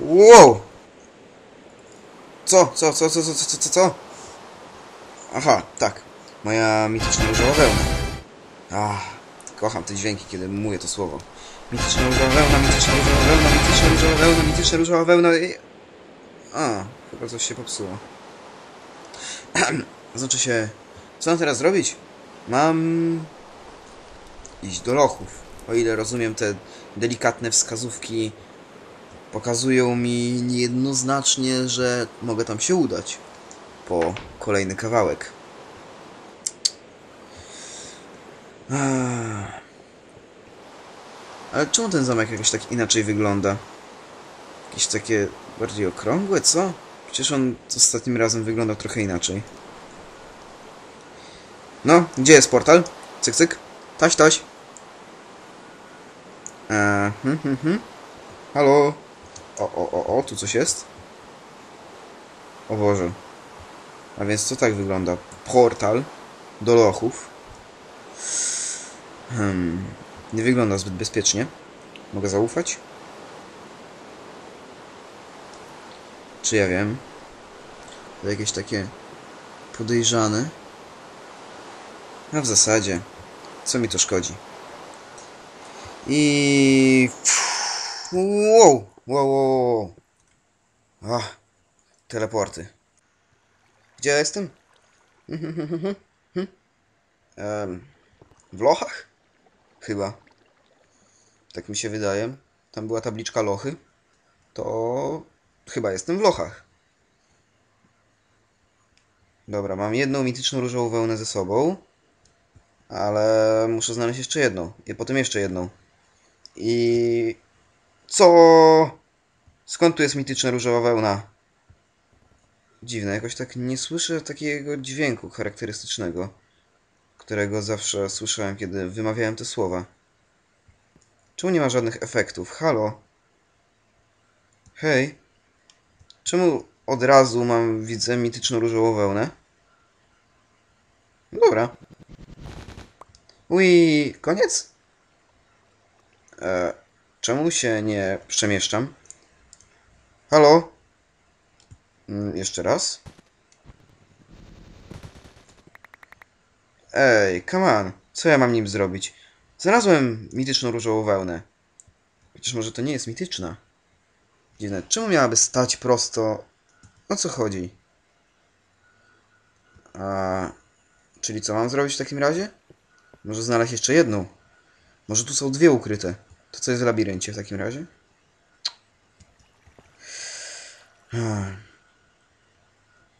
Wow! Co? Co? Co? Co? Co? Co? Co? co? Aha, tak. Moja mityczna różowa wełna. Ah, kocham te dźwięki, kiedy mówię to słowo. Mityczna różowa wełna, mityczna różowa wełna, mityczna różowa wełna, mityczna różowa wełna i... A, chyba coś się popsuło. znaczy się... Co mam teraz zrobić? Mam... Iść do lochów. O ile rozumiem te delikatne wskazówki pokazują mi niejednoznacznie, że mogę tam się udać po kolejny kawałek. Ale czemu ten zamek jakoś tak inaczej wygląda? Jakieś takie bardziej okrągłe, co? Przecież on ostatnim razem wyglądał trochę inaczej. No, gdzie jest portal? Cyk, cyk. Taś, taś. Eee, hm, hm, hm. Halo? O, o, o, o, tu coś jest? O Boże. A więc co tak wygląda? Portal do lochów. Hmm. Nie wygląda zbyt bezpiecznie. Mogę zaufać? Czy ja wiem? To jakieś takie podejrzane. A w zasadzie, co mi to szkodzi? I... Wow! Wow, wow, wow. Ach, teleporty. Gdzie ja jestem? um, w Lochach? Chyba. Tak mi się wydaje. Tam była tabliczka Lochy. To chyba jestem w Lochach. Dobra, mam jedną mityczną różową wełnę ze sobą. Ale muszę znaleźć jeszcze jedną. I potem jeszcze jedną. I... Co? Skąd tu jest mityczna różowa wełna? Dziwne, jakoś tak nie słyszę takiego dźwięku charakterystycznego, którego zawsze słyszałem, kiedy wymawiałem te słowa. Czemu nie ma żadnych efektów? Halo? Hej? Czemu od razu mam, widzę, mityczną różową wełnę? Dobra. Ui, koniec? E, czemu się nie przemieszczam? Halo? Mm, jeszcze raz? Ej, come on. Co ja mam nim zrobić? Znalazłem mityczną różową wełnę. Chociaż może to nie jest mityczna. Dziwne. Czemu miałaby stać prosto? O co chodzi? A... Czyli co mam zrobić w takim razie? Może znaleźć jeszcze jedną. Może tu są dwie ukryte. To co jest w labiryncie w takim razie?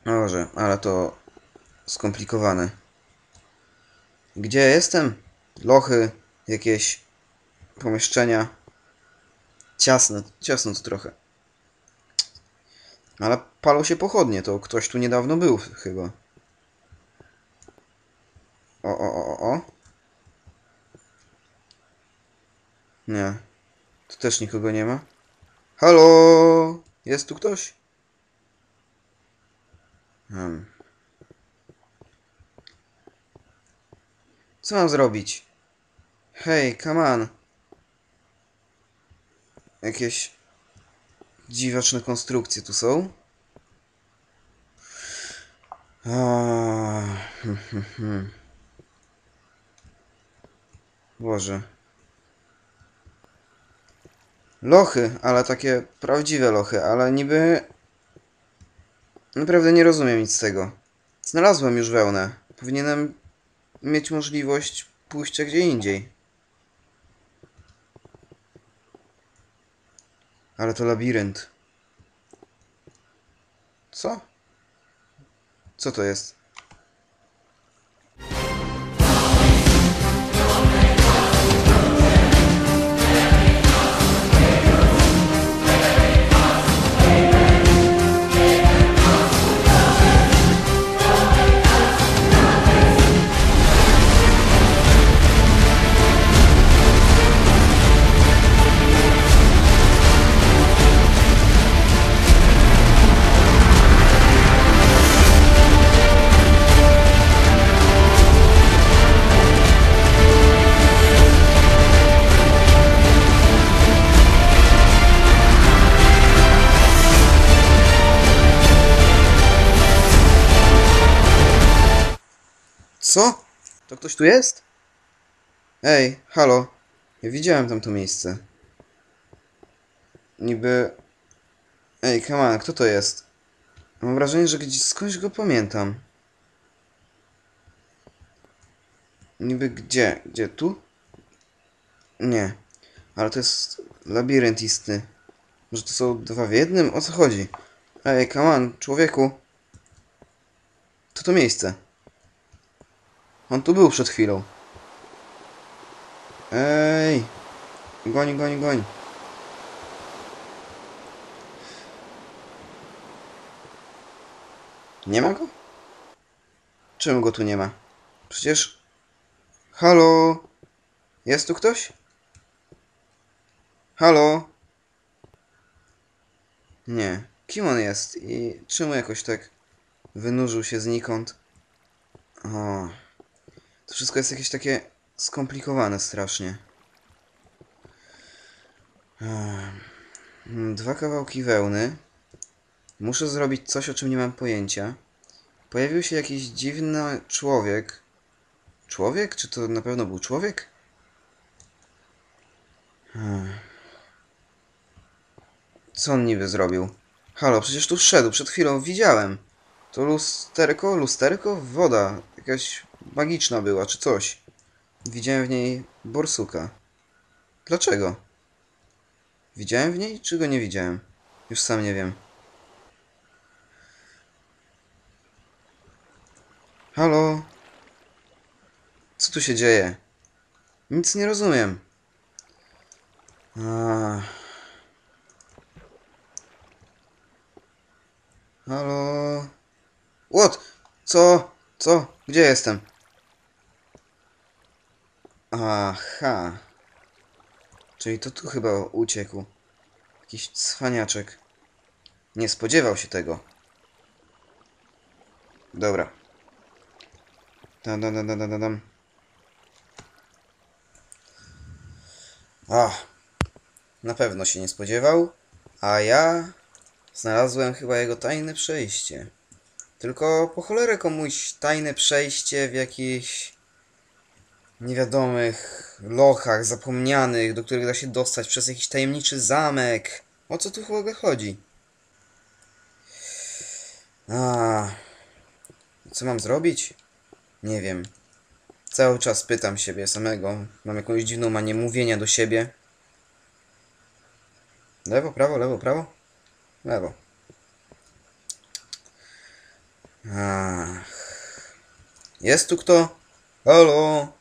Może, ale to skomplikowane. Gdzie jestem? Lochy, jakieś pomieszczenia. Ciasne, ciasno tu trochę. Ale palą się pochodnie, to ktoś tu niedawno był chyba. O, o, o, o. Nie. Tu też nikogo nie ma. Halo? Jest tu ktoś? Hmm. Co mam zrobić? Hej, come on. Jakieś dziwaczne konstrukcje tu są. Hmm, hmm, hmm. Boże. Lochy, ale takie prawdziwe lochy, ale niby... Naprawdę nie rozumiem nic z tego. Znalazłem już wełnę. Powinienem mieć możliwość pójścia gdzie indziej. Ale to labirynt. Co? Co to jest? Co? To ktoś tu jest? Ej, halo. Ja widziałem tam to miejsce. Niby... Ej, come on, kto to jest? Mam wrażenie, że gdzieś skądś go pamiętam. Niby gdzie? Gdzie? Tu? Nie. Ale to jest labirynt istny. Może to są dwa w jednym? O co chodzi? Ej, come on, człowieku. To to miejsce. On tu był przed chwilą. Ej! Goń, goń, goń. Nie ma go? Czemu go tu nie ma? Przecież... Halo? Jest tu ktoś? Halo? Nie. Kim on jest? I czemu jakoś tak wynurzył się znikąd? O. To wszystko jest jakieś takie skomplikowane strasznie. Ech. Dwa kawałki wełny. Muszę zrobić coś, o czym nie mam pojęcia. Pojawił się jakiś dziwny człowiek. Człowiek? Czy to na pewno był człowiek? Ech. Co on niby zrobił? Halo, przecież tu wszedł, przed chwilą widziałem. To lusterko, lusterko? Woda. Jakaś magiczna była, czy coś. Widziałem w niej borsuka. Dlaczego? Widziałem w niej, czy go nie widziałem? Już sam nie wiem. Halo? Co tu się dzieje? Nic nie rozumiem. Ach. Halo? What? Co? Co? Gdzie jestem? Aha. Czyli to tu chyba uciekł. Jakiś cwaniaczek. Nie spodziewał się tego. Dobra. Dam, dam, dam, dam, dam, dam. Ach. Na pewno się nie spodziewał. A ja znalazłem chyba jego tajne przejście. Tylko po cholerę komuś tajne przejście w jakichś niewiadomych lochach zapomnianych, do których da się dostać przez jakiś tajemniczy zamek. O co tu w ogóle chodzi? A, co mam zrobić? Nie wiem. Cały czas pytam siebie samego. Mam jakąś dziwną manię mówienia do siebie. Lewo, prawo, lewo, prawo? Lewo. Ach. Jest tu kto? Halo?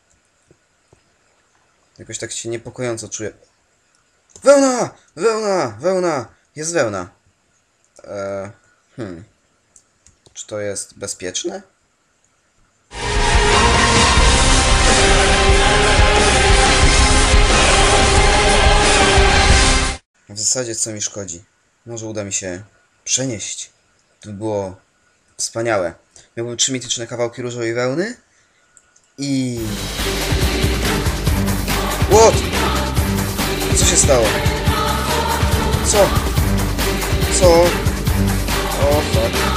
Jakoś tak się niepokojąco czuję. Wełna! Wełna! Wełna! Jest wełna. Eee, hmm. Czy to jest bezpieczne? W zasadzie co mi szkodzi? Może uda mi się przenieść. To by było wspaniałe. Miałbym trzy mityczne kawałki różowej wełny i... What? Co się stało? Co? Co? O, oh, fuck.